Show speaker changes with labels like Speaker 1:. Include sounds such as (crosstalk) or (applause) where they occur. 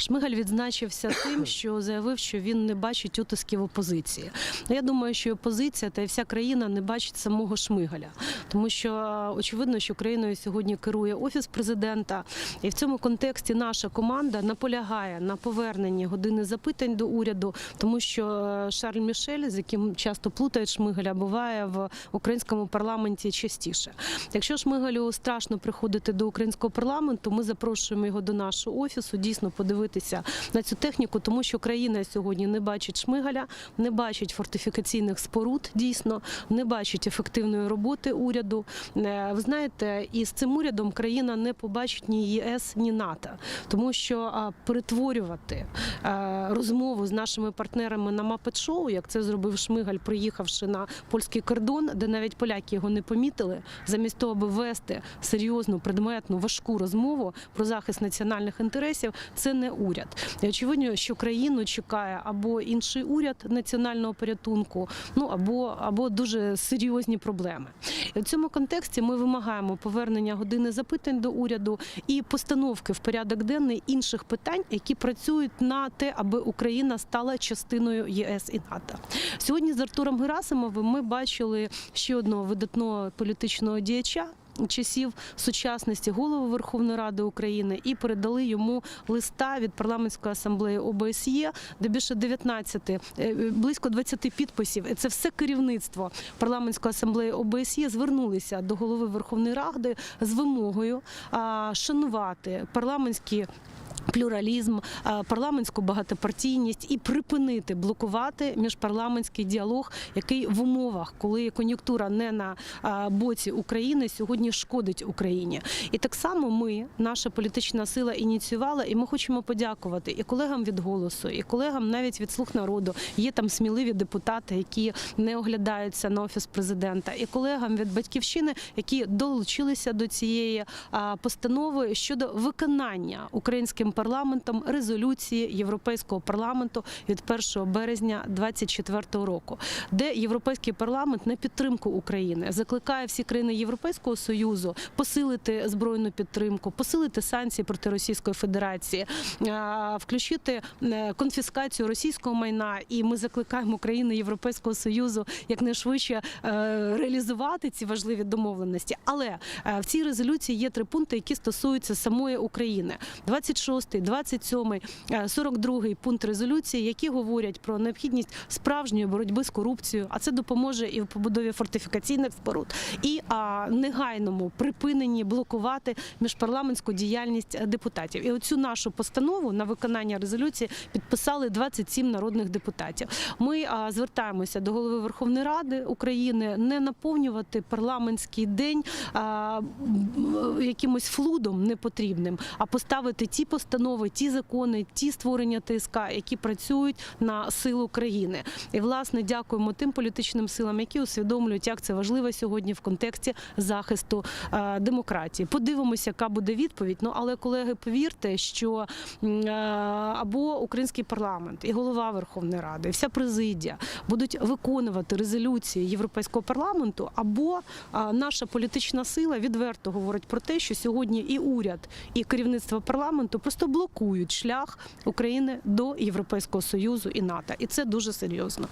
Speaker 1: Шмигаль відзначився тим, (coughs) що заявив, що він не бачить утисків опозиції. Ну, Я думаю, що опозиція та вся країна не бачить самого Шмигаля, тому що очевидно, що країною сьогодні керує офіс президента, і в цьому контексті наша команда наполягає на поверненні години запитань до уряду, тому що Шарль Мішель, з яким часто плутають Шмигаля, буває в українському парламенті частіше. Якщо Шмигалю страшно приходити до українського парламенту, ми запрошуємо його до нашого офісу, дійсно подивитися на цю техніку, тому що країна сьогодні не бачить Шмигаля, не бачить фортифікаційних споруд, дійсно не бачить ефективної роботи уряду. Е, Ви знаєте, і з цим урядом країна не побачить ні ЄС, ні НАТО, тому що перетворювати е, розмову з нашими партнерами на мапет-шоу, як це зробив Шмигаль, приїхавши на польський кордон, де навіть поляки його не помітили, замість того, аби вести серйозну, предметну, важку розмову про захист національних інтересів, це не уряд. І очевидно, що країну чекає або інший уряд національного порятунку, ну або, або дуже серйозні проблеми. І в цьому контексті ми вимагаємо повернення години запитань до уряду і постановки в порядок денний інших питань, які працюють на те, аби Україна стала частиною ЄС і НАТО. Сьогодні з Артуром Герасимовим ми бачили ще одного видатного політичного діяча. Часів сучасності голови Верховної Ради України і передали йому листа від парламентської асамблеї ОБСЄ, де більше 19, е, близько 20 підписів. Це все керівництво парламентської асамблеї ОБСЄ звернулися до голови Верховної Ради з вимогою шанувати парламентські плюралізм, е, парламентську багатопартійність і припинити блокувати міжпарламентський діалог, який в умовах, коли кон'юнктура не на е, боці України, сьогодні шкодить Україні. І так само ми, наша політична сила, ініціювала, і ми хочемо подякувати і колегам від голосу, і колегам навіть від слуг народу. Є там сміливі депутати, які не оглядаються на офіс президента, і колегам від батьківщини, які долучилися до цієї постанови щодо виконання українським парламентом резолюції Європейського парламенту від 1 березня 2024 року, де європейський парламент на підтримку України закликає всі країни Європейського союзу посилити збройну підтримку, посилити санкції проти Російської Федерації, включити е, конфіскацію російського майна. І ми закликаємо країни Європейського союзу якнайшвидше е, реалізувати ці важливі домовленості. Але е, в цій резолюції є три пункти, які стосуються самої України. 26, 27, е, 42 пункт резолюції, які говорять про необхідність справжньої боротьби з корупцією, а це допоможе і в побудові фортифікаційних споруд, і а, негайному припиненні блокувати міжпарламентську діяльність е, депутатів. І оцю нашу постанову на виконання резолюції підписали 27 народних депутатів. Ми а, звертаємося до голови Верховної Ради України не наповнювати парламентський день а, якимось флудом непотрібним, а поставити ті постанови, ті закони, ті створення ТСК, які працюють на силу країни. І власне дякуємо тим політичним силам, які усвідомлюють, як це важливо сьогодні в контексті захисту е, демократії. Подивимося, яка буде відповідь. Ну але колеги, повірте, що е, або український парламент і голова Верховної Ради, і вся президія будуть виконувати резолюції Європейського парламенту, або наша політична сила відверто говорить про те, що сьогодні і уряд, і керівництво парламенту просто блокують шлях України до Європейського союзу і НАТО, і це дуже серйозно.